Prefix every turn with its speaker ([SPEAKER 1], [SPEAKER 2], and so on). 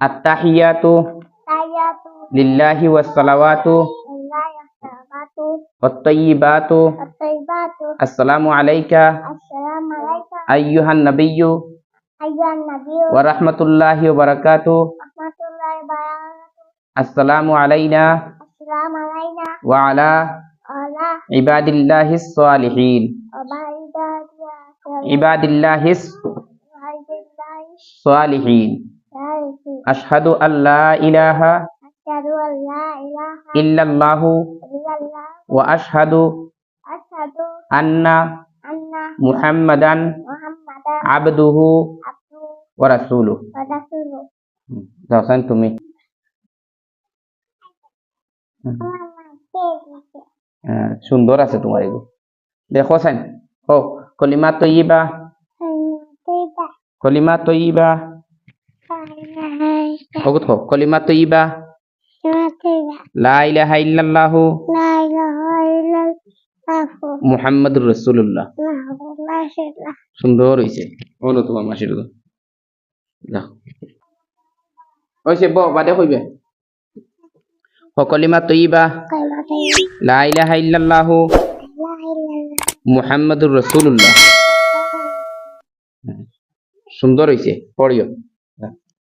[SPEAKER 1] আত্তাহিয়াতু
[SPEAKER 2] Tayatu
[SPEAKER 1] লিল্লাহি ওয়াস সালাওয়াতু
[SPEAKER 2] lillahi wassalatu
[SPEAKER 1] ওয়াত তাইয়্যিবাতু
[SPEAKER 2] at-tayyibatu
[SPEAKER 1] আসসালামু আলাইকা
[SPEAKER 2] assalamu alayka
[SPEAKER 1] আইয়ুহান নাবিয়্যু
[SPEAKER 2] ayyuhan nabiyyu
[SPEAKER 1] ওয়া রাহমাতুল্লাহি ওয়া বারাকাতুহু
[SPEAKER 2] rahmatullahi wa barakatuh
[SPEAKER 1] আসসালামু আলাইনা
[SPEAKER 2] assalamu alayna
[SPEAKER 1] ওয়া আলা
[SPEAKER 2] ala
[SPEAKER 1] ইবাদিল্লাহিস সালিহিন
[SPEAKER 2] ubaidatihi
[SPEAKER 1] ইবাদিল্লাহিস
[SPEAKER 2] wahdillahi
[SPEAKER 1] সালিহিন
[SPEAKER 2] syarifi
[SPEAKER 1] আশহাদু আল্লা ইলাহা
[SPEAKER 2] asyhadu an la ilaha
[SPEAKER 1] ইল্লাল্লাহু
[SPEAKER 2] illallah
[SPEAKER 1] ওয়া আশহাদু
[SPEAKER 2] asyhadu
[SPEAKER 1] আন্না
[SPEAKER 2] anna
[SPEAKER 1] মুহাম্মাদান
[SPEAKER 2] muhammadan
[SPEAKER 1] আবদুহু
[SPEAKER 2] abduhu
[SPEAKER 1] ওয়া রাসূলুহু
[SPEAKER 2] wa rasuluh
[SPEAKER 1] যাও সাইন তুমি হ্যাঁ, সুন্দর আছে তোমার এগুলো দেখো সাইন ও কলিমা তৈবা কলিমা তৈবা ওগুত হো কলিমা তৈবা লা ইলাহা ইল্লাল্লাহু মুহাম্মাদুর রাসূলুল্লাহ সুন্দর হইছে হলো তোমার মাসির গো যাও ওইছে ব বাদে কইবে কলিমা তৈবা লা ইলাহা ইল্লাল্লাহু মুহাম্মাদুর রাসূলুল্লাহ সুন্দর হইছে পড়িও